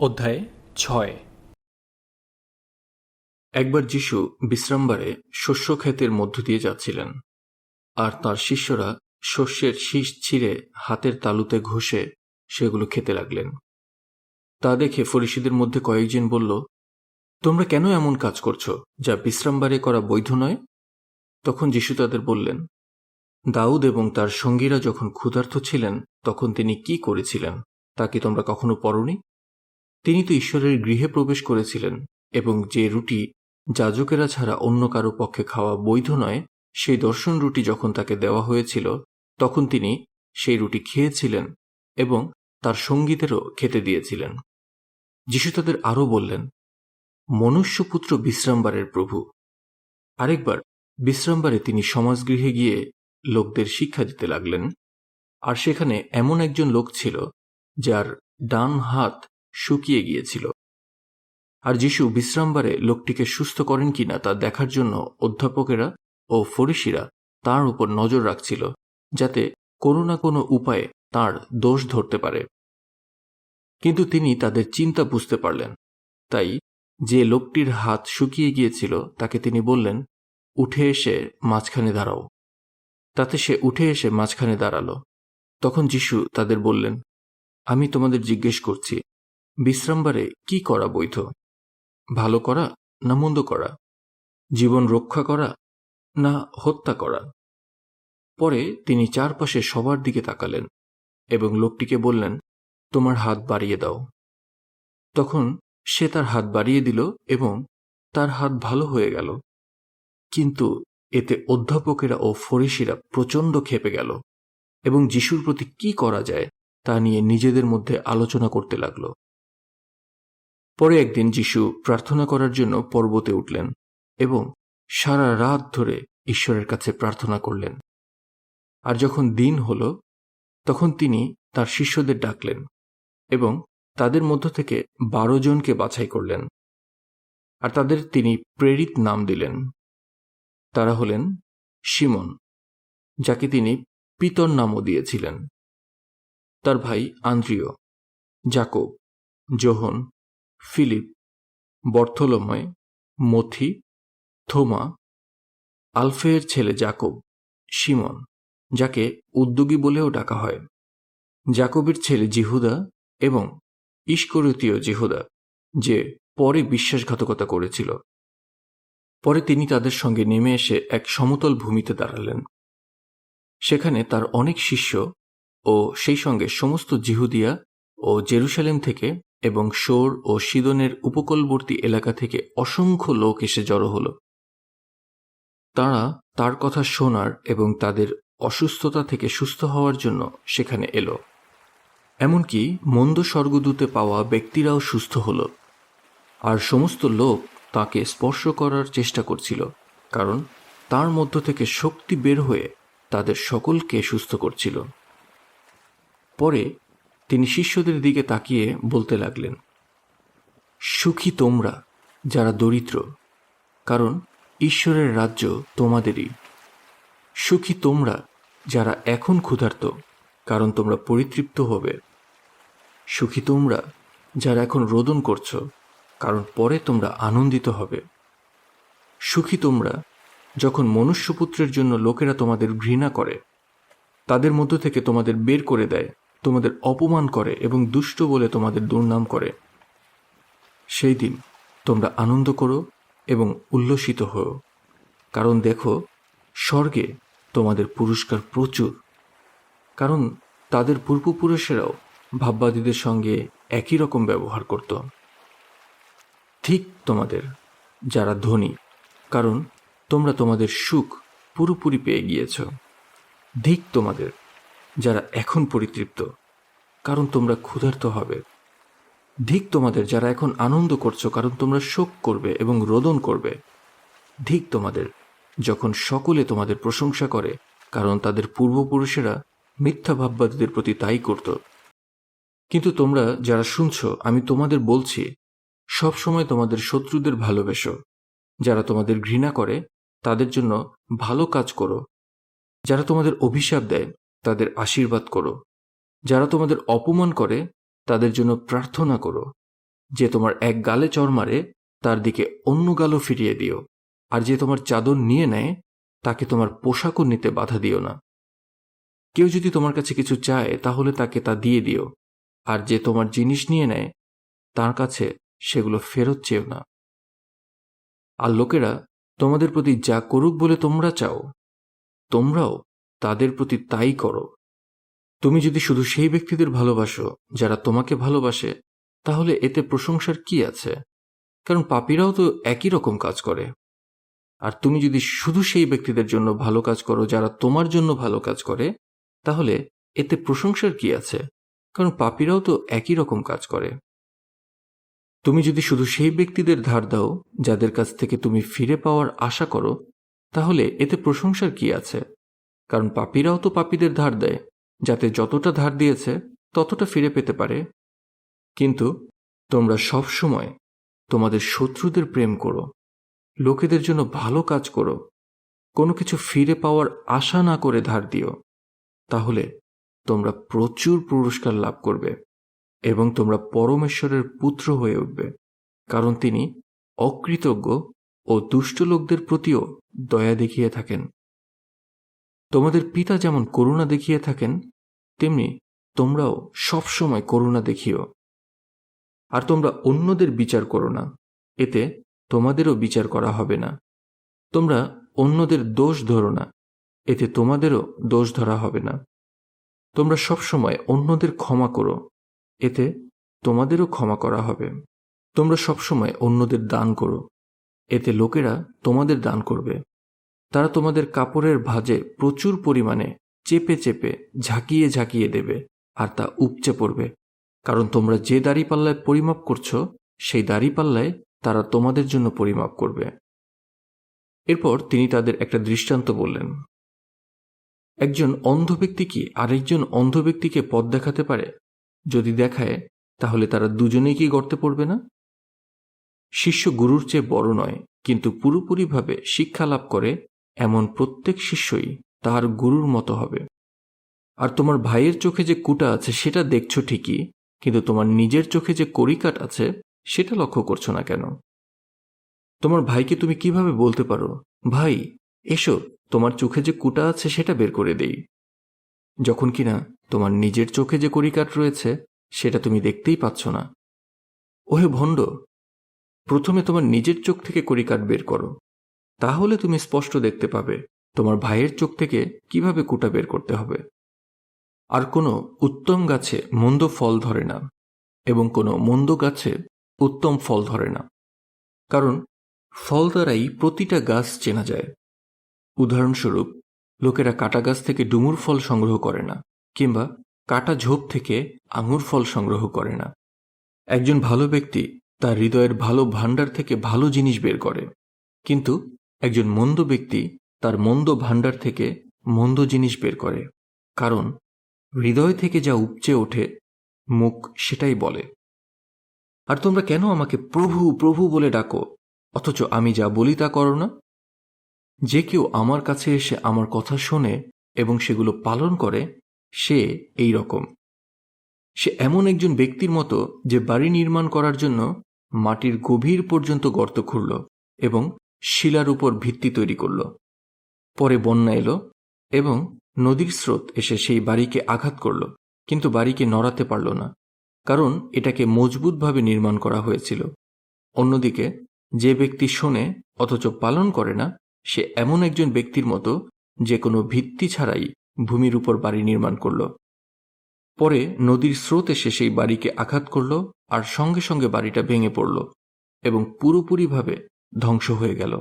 অধ্যায় ছয়। একবার যিশু বিশ্রামবারে শস্য ক্ষেতের মধ্য দিয়ে যাচ্ছিলেন, আর তার শিষ্যরা শস্যের শীষ ছিঁড়ে হাতের তালুতে ঘষে সেগুলো খেতে লাগলেন। তা দেখে ফরিসিদের মধ্যে কয়েকজন বলল, তোমরা কেন এমন কাজ করছ যা বিশ্রামবারে করা বৈধ নয়? তখন যিশু তাদের বললেন, দাউদ এবং তার সঙ্গীরা যখন ক্ষুধার্ত ছিলেন, তখন তিনি কি করেছিলেন তা কি তোমরা কখনো পড়নি? তিনি তো ঈশ্বরের গৃহে প্রবেশ করেছিলেন এবং যে রুটি যাজকেরা ছাড়া অন্য কারও পক্ষে খাওয়া বৈধ নয়, সেই দর্শন রুটি যখন তাকে দেওয়া হয়েছিল, তখন তিনি সেই রুটি খেয়েছিলেন এবং তার সঙ্গীতেরও খেতে দিয়েছিলেন। যিশু তাদের আরও বললেন, মনুষ্যপুত্র বিশ্রামবারের প্রভু। আরেকবার, বিশ্রামবারে তিনি সমাজগৃহে গিয়ে লোকদের শিক্ষা দিতে লাগলেন। আর সেখানে এমন একজন লোক ছিল, যার ডান হাত শুকিয়ে গিয়েছিল। আর যিশু বিশ্রামবারে লোকটিকে সুস্থ করেন কিনা তা দেখার জন্য অধ্যাপকেরা ও ফরিসিরা তার উপর নজর রাখছিল, যাতে কোনো না কোনো উপায়ে তার দোষ ধরতে পারে। কিন্তু তিনি তাদের চিন্তা বুঝতে পারলেন। তাই যে লোকটির হাত শুকিয়ে গিয়েছিল, তাকে তিনি বললেন, উঠে এসে মাঝখানে দাঁড়াও। তাতে সে উঠে এসে মাঝখানে দাঁড়াল। তখন যিশু তাদের বললেন, আমি তোমাদের জিজ্ঞেস করছি বিশ্রামবারে কি করা বৈধ? ভালো করা না মন্দ করা? জীবন রক্ষা করা না হত্যা করা? পরে তিনি চারপাশে সবার দিকে তাকালেন এবং লোকটিকে বললেন, তোমার হাত বাড়িয়ে দাও। তখন সে তার হাত বাড়িয়ে দিল এবং তার হাত ভালো হয়ে গেল। কিন্তু এতে অধ্যাপকেরা ও ফরিসিরা প্রচণ্ড খেপে গেল এবং যিশুর প্রতি কি করা যায় তা নিয়ে নিজেদের মধ্যে আলোচনা করতে লাগল। পরে একদিন যিশু প্রার্থনা করার জন্য পর্বতে উঠলেন এবং সারা রাত ধরে ঈশ্বরের কাছে প্রার্থনা করলেন। আর যখন দিন হল, তখন তিনি তার শিষ্যদের ডাকলেন এবং তাদের মধ্য থেকে বারো জনকে বাছাই করলেন। আর তাদের তিনি প্রেরিত নাম দিলেন। তারা হলেন সিমন যাকে তিনি পিতর নামও দিয়েছিলেন। তার ভাই আন্দ্রিয় জাকব জোহন ফিলিপ, বর্থলময়, মথি, থোমা আলফেয়ের ছেলে জাকব সিমন যাকে উদ্যোগী বলেও ডাকা হয়। জাকবের ছেলে জিহুদা এবং ইস্করতীয় জিহুদা, যে পরে বিশ্বাসঘাতকতা করেছিল। পরে তিনি তাদের সঙ্গে নেমে এসে এক সমতল ভূমিতে দাঁড়ালেন। সেখানে তার অনেক শিষ্য ও সেই সঙ্গে সমস্ত জিহুদিয়া ও জেরুসালেম থেকে এবং শোর ও সিদনের উপকূলবর্তী এলাকা থেকে অসংখ্য লোক এসে জড়ো হল। তারা তার কথা শোনার এবং তাদের অসুস্থতা থেকে সুস্থ হওয়ার জন্য সেখানে এলো। এমনকি মন্দ স্বর্গদূতে পাওয়া ব্যক্তিরাও সুস্থ হল। আর সমস্ত লোক তাকে স্পর্শ করার চেষ্টা করছিল, কারণ তার মধ্য থেকে শক্তি বের হয়ে তাদের সকলকে সুস্থ করছিল। পরে তিনি শিষ্যদের দিকে তাকিয়ে বলতে লাগলেন, সুখী তোমরা যারা দরিদ্র, কারণ ঈশ্বরের রাজ্য তোমাদেরই। সুখী তোমরা যারা এখন ক্ষুধার্ত, কারণ তোমরা পরিতৃপ্ত হবে। সুখী তোমরা যারা এখন রোদন করছ, কারণ পরে তোমরা আনন্দিত হবে। সুখী তোমরা যখন মনুষ্যপুত্রের জন্য লোকেরা তোমাদের ঘৃণা করে, তাদের মধ্য থেকে তোমাদের বের করে দেয়। তোমাদের অপমান করে এবং দুষ্ট বলে তোমাদের দুর্নাম করে। সেই দিন তোমরা আনন্দ করো এবং উল্লসিত হও। কারণ দেখো, স্বর্গে তোমাদের পুরস্কার প্রচুর। কারণ তাদের পূর্বপুরুষেরাও ভাববাদীদের সঙ্গে একই রকম ব্যবহার করত। ঠিক তোমাদের, যারা ধনী, কারণ তোমরা তোমাদের সুখ পুরোপুরি পেয়ে গিয়েছ। ধিক তোমাদের যারা এখন পরিতৃপ্ত, কারণ তোমরা ক্ষুধার্ত হবে। ধিক তোমাদের যারা এখন আনন্দ করছ, কারণ তোমরা শোক করবে এবং রোদন করবে। ধিক তোমাদের যখন সকলে তোমাদের প্রশংসা করে, কারণ তাদের পূর্বপুরুষেরা মিথ্যা ভাববাদীদের প্রতি তাই করত। কিন্তু তোমরা যারা শুনছ, আমি তোমাদের বলছি, সব সময় তোমাদের শত্রুদের ভালোবেসো। যারা তোমাদের ঘৃণা করে, তাদের জন্য ভালো কাজ করো। যারা তোমাদের অভিশাপ দেয় তাদের আশীর্বাদ করো। যারা তোমাদের অপমান করে, তাদের জন্য প্রার্থনা করো। যে তোমার এক গালে চর মারে, তার দিকে অন্য গালও ফিরিয়ে দিও। আর যে তোমার চাদর নিয়ে নেয়, তাকে তোমার পোশাকও নিতে বাধা দিও না। কেউ যদি তোমার কাছে কিছু চায়, তাহলে তাকে তা দিয়ে দিও। আর যে তোমার জিনিস নিয়ে নেয়, তার কাছে সেগুলো ফেরত চেও না। আর লোকেরা, তোমাদের প্রতি যা করুক বলে তোমরা চাও, তোমরাও তাদের প্রতি তাই করো। তুমি যদি শুধু সেই ব্যক্তিদের ভালোবাসো যারা তোমাকে ভালোবাসে, তাহলে এতে প্রশংসার কি আছে? কারণ পাপীরাও তো একই রকম কাজ করে। আর তুমি যদি শুধু সেই ব্যক্তিদের জন্য ভালো কাজ করো যারা তোমার জন্য ভালো কাজ করে, তাহলে এতে প্রশংসার কি আছে? কারণ পাপীরাও তো একই রকম কাজ করে। তুমি যদি শুধু সেই ব্যক্তিদের ধার দাও যাদের কাছ থেকে তুমি ফিরে পাওয়ার আশা করো, তাহলে এতে প্রশংসার কি আছে? কারণ পাপীরাও তো পাপীদের ধার দেয়, যাতে যতটা ধার দিয়েছে, ততটা ফিরে পেতে পারে। কিন্তু তোমরা সব সময় তোমাদের শত্রুদের প্রেম করো, লোকেদের জন্য ভালো কাজ করো, কোনো কিছু ফিরে পাওয়ার আশা না করে ধার দিও, তাহলে তোমরা প্রচুর পুরস্কার লাভ করবে এবং তোমরা পরমেশ্বরের পুত্র হয়ে উঠবে, কারণ তিনি অকৃতজ্ঞ ও দুষ্ট লোকদের প্রতিও দয়া দেখিয়ে থাকেন। তোমাদের পিতা যেমন করুণা দেখিয়ে থাকেন, তেমনি তোমরাও সবসময় করুণা দেখিও। আর তোমরা অন্যদের বিচার করো না, এতে তোমাদেরও বিচার করা হবে না। তোমরা অন্যদের দোষ ধরো না, এতে তোমাদেরও দোষ ধরা হবে না। তোমরা সবসময় অন্যদের ক্ষমা করো, এতে তোমাদেরও ক্ষমা করা হবে। তোমরা সবসময় অন্যদের দান করো, এতে লোকেরা তোমাদের দান করবে। তারা তোমাদের কাপড়ের ভাজে প্রচুর পরিমাণে চেপে চেপে ঝাঁকিয়ে ঝাঁকিয়ে দেবে আর তা উপচে পড়বে। কারণ তোমরা যে দাড়িপাল্লায় পরিমাপ করছ, সেই দাড়িপাল্লায় তারা তোমাদের জন্য পরিমাপ করবে। এরপর তিনি তাদের একটা দৃষ্টান্ত বললেন, একজন অন্ধ ব্যক্তি কি আরেকজন অন্ধ ব্যক্তিকে পথ দেখাতে পারে? যদি দেখায়, তাহলে তারা দুজনেই কি গর্তে পড়বে না? শিষ্য গুরুর চেয়ে বড় নয়, কিন্তু পুরোপুরিভাবে শিক্ষা লাভ করে এমন প্রত্যেক শিষ্যই তার গুরুর মতো হবে। আর তোমার ভাইয়ের চোখে যে কুটা আছে সেটা দেখছ ঠিকই, কিন্তু তোমার নিজের চোখে যে করিকাট আছে সেটা লক্ষ্য করছ না কেন? তোমার ভাইকে তুমি কীভাবে বলতে পারো? ভাই, এসো, তোমার চোখে যে কুটা আছে সেটা বের করে দেই। যখন কিনা তোমার নিজের চোখে যে করিকাট রয়েছে সেটা তুমি দেখতেই পাচ্ছ না। ওহে ভণ্ড, প্রথমে তোমার নিজের চোখ থেকে কড়িকাট বের করো। তাহলে তুমি স্পষ্ট দেখতে পাবে তোমার ভাইয়ের চোখ থেকে কীভাবে কুটা বের করতে হবে। আর কোনো উত্তম গাছে মন্দ ফল ধরে না এবং কোনো মন্দ গাছে উত্তম ফল ধরে না। কারণ ফল দ্বারাই প্রতিটা গাছ চেনা যায়। উদাহরণস্বরূপ, লোকেরা কাটা গাছ থেকে ডুমুর ফল সংগ্রহ করে না কিংবা কাটা ঝোপ থেকে আঙুর ফল সংগ্রহ করে না। একজন ভালো ব্যক্তি তার হৃদয়ের ভালো ভাণ্ডার থেকে ভালো জিনিস বের করে। কিন্তু একজন মন্দ ব্যক্তি তার মন্দ ভাণ্ডার থেকে মন্দ জিনিস বের করে। কারণ, হৃদয় থেকে যা উপচে ওঠে, মুখ সেটাই বলে। আর তোমরা কেন আমাকে প্রভু প্রভু বলে ডাকো? অথচ আমি যা বলি তা করো না? যে কেউ আমার কাছে এসে আমার কথা শোনে এবং সেগুলো পালন করে, সে এই রকম। সে এমন একজন ব্যক্তির মতো যে বাড়ি নির্মাণ করার জন্য মাটির গভীর পর্যন্ত গর্ত খুঁড়ল এবং শিলার উপর ভিত্তি তৈরি করল। পরে বন্যা এলো এবং নদীর স্রোত এসে সেই বাড়িকে আঘাত করল, কিন্তু বাড়িকে নড়াতে পারল না, কারণ এটাকে মজবুতভাবে নির্মাণ করা হয়েছিল। অন্যদিকে, যে ব্যক্তি শোনে অথচ পালন করে না, সে এমন একজন ব্যক্তির মতো যে কোনো ভিত্তি ছাড়াই ভূমির উপর বাড়ি নির্মাণ করল। পরে নদীর স্রোত এসে সেই বাড়িকে আঘাত করল আর সঙ্গে সঙ্গে বাড়িটা ভেঙে পড়ল এবং পুরোপুরিভাবে ধ্বংস হয়ে গেল।